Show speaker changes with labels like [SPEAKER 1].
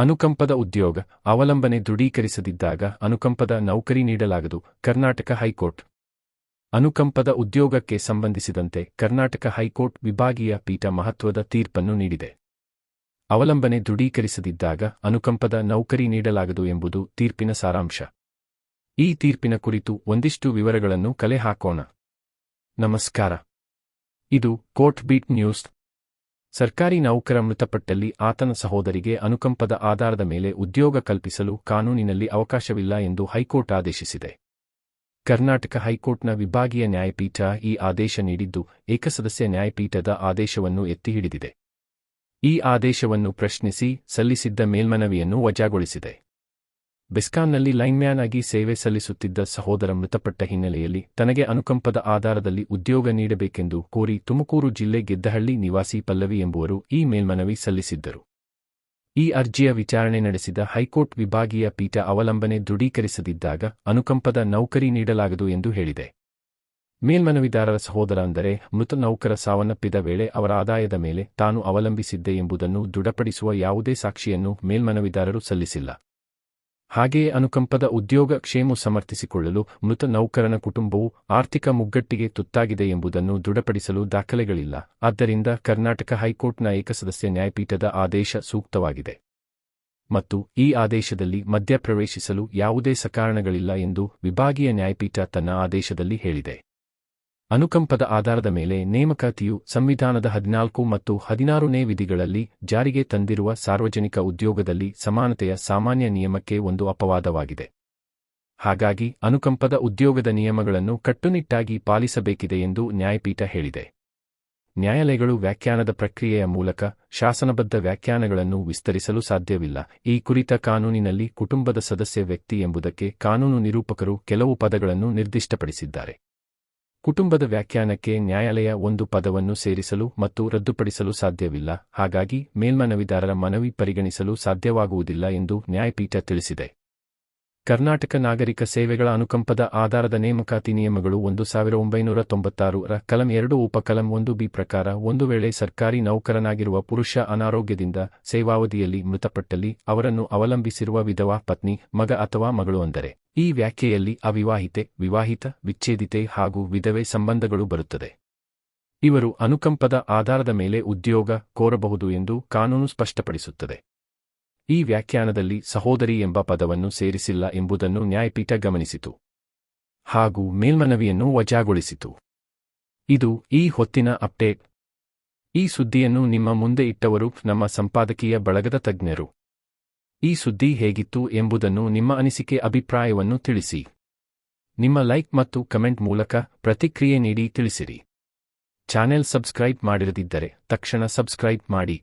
[SPEAKER 1] ಅನುಕಂಪದ ಉದ್ಯೋಗ ಅವಲಂಬನೆ ದೃಢೀಕರಿಸದಿದ್ದಾಗ ಅನುಕಂಪದ ನೌಕರಿ ನೀಡಲಾಗದು. ಕರ್ನಾಟಕ ಹೈಕೋರ್ಟ್. ಅನುಕಂಪದ ಉದ್ಯೋಗಕ್ಕೆ ಸಂಬಂಧಿಸಿದಂತೆ ಕರ್ನಾಟಕ ಹೈಕೋರ್ಟ್ ವಿಭಾಗೀಯ ಪೀಠ ಮಹತ್ವದ ತೀರ್ಪನ್ನು ನೀಡಿದೆ. ಅವಲಂಬನೆ ದೃಢೀಕರಿಸದಿದ್ದಾಗ ಅನುಕಂಪದ ನೌಕರಿ ನೀಡಲಾಗದು ಎಂಬುದು ತೀರ್ಪಿನ ಸಾರಾಂಶ. ಈ ತೀರ್ಪಿನ ಕುರಿತು ಒಂದಿಷ್ಟು ವಿವರಗಳನ್ನು ಕಲೆ ಹಾಕೋಣ. ನಮಸ್ಕಾರ. ಇದು ಕೋರ್ಟ್ ಬೀಟ್ ನ್ಯೂಸ್. ಸರ್ಕಾರಿ ನೌಕರ ಮೃತಪಟ್ಟಲ್ಲಿ ಆತನ ಸಹೋದರಿಗೆ ಅನುಕಂಪದ ಆಧಾರದ ಮೇಲೆ ಉದ್ಯೋಗ ಕಲ್ಪಿಸಲು ಕಾನೂನಿನಲ್ಲಿ ಅವಕಾಶವಿಲ್ಲ ಎಂದು ಹೈಕೋರ್ಟ್ ಆದೇಶಿಸಿದೆ. ಕರ್ನಾಟಕ ಹೈಕೋರ್ಟ್ನ ವಿಭಾಗೀಯ ನ್ಯಾಯಪೀಠ ಈ ಆದೇಶ ನೀಡಿದ್ದು, ಏಕಸದಸ್ಯ ನ್ಯಾಯಪೀಠದ ಆದೇಶವನ್ನು ಎತ್ತಿ ಹಿಡಿದಿದೆ ಈ ಆದೇಶವನ್ನು ಪ್ರಶ್ನಿಸಿ ಸಲ್ಲಿಸಿದ್ದ ಮೇಲ್ಮನವಿಯನ್ನು ವಜಾಗೊಳಿಸಿದೆ. ಬೆಸ್ಕಾಂನಲ್ಲಿ ಲೈನ್ಮ್ಯಾನ್ ಆಗಿ ಸೇವೆ ಸಲ್ಲಿಸುತ್ತಿದ್ದ ಸಹೋದರ ಮೃತಪಟ್ಟ ಹಿನ್ನೆಲೆಯಲ್ಲಿ ತನಗೆ ಅನುಕಂಪದ ಆಧಾರದಲ್ಲಿ ಉದ್ಯೋಗ ನೀಡಬೇಕೆಂದು ಕೋರಿ ತುಮಕೂರು ಜಿಲ್ಲೆ ಗೆದ್ದಹಳ್ಳಿ ನಿವಾಸಿ ಪಲ್ಲವಿ ಎಂಬುವರು ಈ ಮೇಲ್ಮನವಿ ಸಲ್ಲಿಸಿದ್ದರು. ಈ ಅರ್ಜಿಯ ವಿಚಾರಣೆ ನಡೆಸಿದ ಹೈಕೋರ್ಟ್ ವಿಭಾಗೀಯ ಪೀಠ ಅವಲಂಬನೆ ದೃಢೀಕರಿಸದಿದ್ದಾಗ ಅನುಕಂಪದ ನೌಕರಿ ನೀಡಲಾಗದು ಎಂದು ಹೇಳಿದೆ. ಮೇಲ್ಮನವಿದಾರರ ಸಹೋದರ ಅಂದರೆ ಮೃತ ನೌಕರ ಸಾವನ್ನಪ್ಪಿದ ವೇಳೆ ಅವರ ಆದಾಯದ ಮೇಲೆ ತಾನು ಅವಲಂಬಿಸಿದ್ದೆ ಎಂಬುದನ್ನು ದೃಢಪಡಿಸುವ ಯಾವುದೇ ಸಾಕ್ಷಿಯನ್ನು ಮೇಲ್ಮನವಿದಾರರು ಸಲ್ಲಿಸಿಲ್ಲ. ಹಾಗೆಯೇ ಅನುಕಂಪದ ಉದ್ಯೋಗ ಕ್ಷೇಮ ಸಮರ್ಥಿಸಿಕೊಳ್ಳಲು ಮೃತ ನೌಕರನ ಕುಟುಂಬವು ಆರ್ಥಿಕ ಮುಗ್ಗಟ್ಟಿಗೆ ತುತ್ತಾಗಿದೆ ಎಂಬುದನ್ನು ದೃಢಪಡಿಸಲು ದಾಖಲೆಗಳಿಲ್ಲ. ಆದ್ದರಿಂದ ಕರ್ನಾಟಕ ಹೈಕೋರ್ಟ್ನ ಏಕಸದಸ್ಯ ನ್ಯಾಯಪೀಠದ ಆದೇಶ ಸೂಕ್ತವಾಗಿದೆ. ಮತ್ತು ಈ ಆದೇಶದಲ್ಲಿ ಮಧ್ಯಪ್ರವೇಶಿಸಲು ಯಾವುದೇ ಸಕಾರಣಗಳಿಲ್ಲ ಎಂದು ವಿಭಾಗೀಯ ನ್ಯಾಯಪೀಠ ತನ್ನ ಆದೇಶದಲ್ಲಿ ಹೇಳಿದೆ. ಅನುಕಂಪದ ಆಧಾರದ ಮೇಲೆ ನೇಮಕಾತಿಯು ಸಂವಿಧಾನದ ಹದಿನಾಲ್ಕು ಮತ್ತು ಹದಿನಾರನೇ ವಿಧಿಗಳಲ್ಲಿ ಜಾರಿಗೆ ತಂದಿರುವ ಸಾರ್ವಜನಿಕ ಉದ್ಯೋಗದಲ್ಲಿ ಸಮಾನತೆಯ ಸಾಮಾನ್ಯ ನಿಯಮಕ್ಕೆ ಒಂದು ಅಪವಾದವಾಗಿದೆ. ಹಾಗಾಗಿ ಅನುಕಂಪದ ಉದ್ಯೋಗದ ನಿಯಮಗಳನ್ನು ಕಟ್ಟುನಿಟ್ಟಾಗಿ ಪಾಲಿಸಬೇಕಿದೆ ಎಂದು ನ್ಯಾಯಪೀಠ ಹೇಳಿದೆ. ನ್ಯಾಯಾಲಯಗಳು ವ್ಯಾಖ್ಯಾನದ ಪ್ರಕ್ರಿಯೆಯ ಮೂಲಕ ಶಾಸನಬದ್ಧ ವ್ಯಾಖ್ಯಾನಗಳನ್ನು ವಿಸ್ತರಿಸಲು ಸಾಧ್ಯವಿಲ್ಲ. ಈ ಕುರಿತ ಕಾನೂನಿನಲ್ಲಿ ಕುಟುಂಬದ ಸದಸ್ಯ ವ್ಯಕ್ತಿ ಎಂಬುದಕ್ಕೆ ಕಾನೂನು ನಿರೂಪಕರು ಕೆಲವು ಪದಗಳನ್ನು ನಿರ್ದಿಷ್ಟಪಡಿಸಿದ್ದಾರೆ. ಕುಟುಂಬದ ವ್ಯಾಖ್ಯಾನಕ್ಕೆ ನ್ಯಾಯಾಲಯ ಒಂದು ಪದವನ್ನು ಸೇರಿಸಲು ಮತ್ತು ರದ್ದುಪಡಿಸಲು ಸಾಧ್ಯವಿಲ್ಲ. ಹಾಗಾಗಿ ಮೇಲ್ಮನವಿದಾರರ ಮನವಿ ಪರಿಗಣಿಸಲು ಸಾಧ್ಯವಾಗುವುದಿಲ್ಲ ಎಂದು ನ್ಯಾಯಪೀಠ ತಿಳಿಸಿದೆ. ಕರ್ನಾಟಕ ನಾಗರಿಕ ಸೇವೆಗಳ ಅನುಕಂಪದ ಆಧಾರದ ನೇಮಕಾತಿ ನಿಯಮಗಳು ಒಂದು ಸಾವಿರ ಒಂಬೈನೂರ ತೊಂಬತ್ತಾರು ರ ಕಲಂ ಎರಡು ಉಪಕಲಂ ಒಂದು ಬಿ ಪ್ರಕಾರ ಒಂದು ವೇಳೆ ಸರ್ಕಾರಿ ನೌಕರನಾಗಿರುವ ಪುರುಷ ಅನಾರೋಗ್ಯದಿಂದ ಸೇವಾವಧಿಯಲ್ಲಿ ಮೃತಪಟ್ಟಲ್ಲಿ ಅವರನ್ನು ಅವಲಂಬಿಸಿರುವ ವಿಧವಾ ಪತ್ನಿ, ಮಗ ಅಥವಾ ಮಗಳು ಅಂದರೆ. ಈ ವ್ಯಾಖ್ಯೆಯಲ್ಲಿ ಅವಿವಾಹಿತೆ, ವಿವಾಹಿತ, ವಿಚ್ಛೇದಿತೆ ಹಾಗೂ ವಿಧವೆ ಸಂಬಂಧಗಳು ಬರುತ್ತದೆ. ಇವರು ಅನುಕಂಪದ ಆಧಾರದ ಮೇಲೆ ಉದ್ಯೋಗ ಕೋರಬಹುದು ಎಂದು ಕಾನೂನು ಸ್ಪಷ್ಟಪಡಿಸುತ್ತದೆ. ಈ ವ್ಯಾಖ್ಯಾನದಲ್ಲಿ ಸಹೋದರಿ ಎಂಬ ಪದವನ್ನು ಸೇರಿಸಿಲ್ಲ ಎಂಬುದನ್ನು ನ್ಯಾಯಪೀಠ ಗಮನಿಸಿತು. ಹಾಗೂ ಮೇಲ್ಮನವಿಯನ್ನು ವಜಾಗೊಳಿಸಿತು. ಇದು ಈ ಹೊತ್ತಿನ ಅಪ್ಡೇಟ್. ಈ ಸುದ್ದಿಯನ್ನು ನಿಮ್ಮ ಮುಂದೆ ಇಟ್ಟವರು ನಮ್ಮ ಸಂಪಾದಕೀಯ ಬಳಗದ ತಜ್ಞರು. ಈ ಸುದ್ದಿ ಹೇಗಿತ್ತು ಎಂಬುದನ್ನು ನಿಮ್ಮ ಅನಿಸಿಕೆ ಅಭಿಪ್ರಾಯವನ್ನು ತಿಳಿಸಿ. ನಿಮ್ಮ ಲೈಕ್ ಮತ್ತು ಕಮೆಂಟ್ ಮೂಲಕ ಪ್ರತಿಕ್ರಿಯೆ ನೀಡಿ ತಿಳಿಸಿರಿ. ಚಾನೆಲ್ ಸಬ್ಸ್ಕ್ರೈಬ್ ಮಾಡಿರದಿದ್ದರೆ ತಕ್ಷಣ ಸಬ್ಸ್ಕ್ರೈಬ್ ಮಾಡಿ.